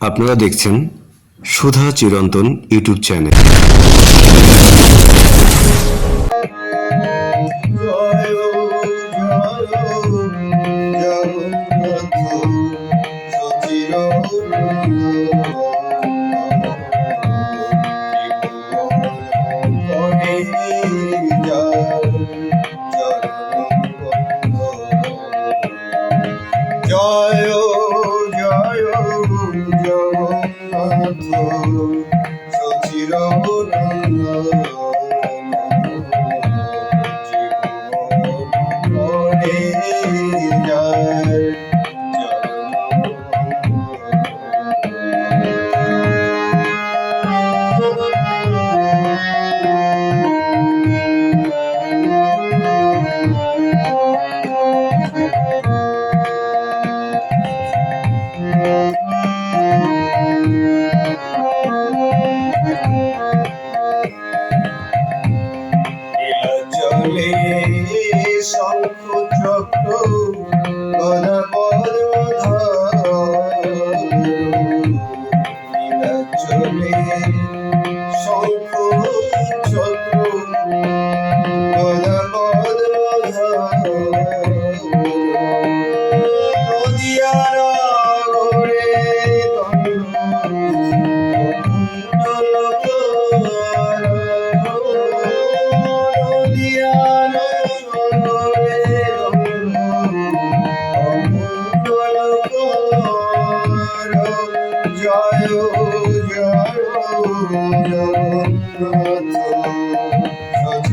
আপনারা দেখছেন সুধা চিরন্তন ইউটিউব চ্যানেল। joy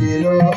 Quiero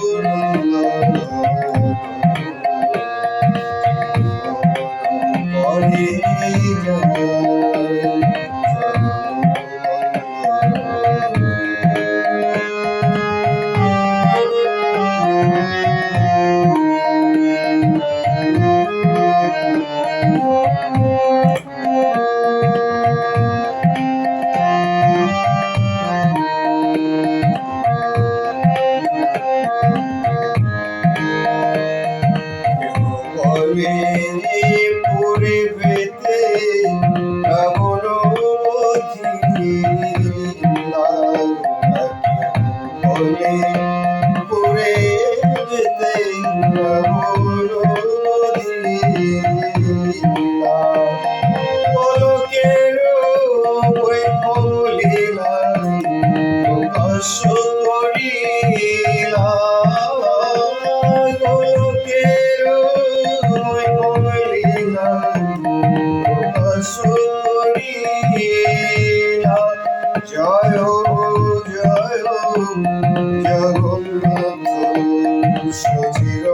ভুল সচির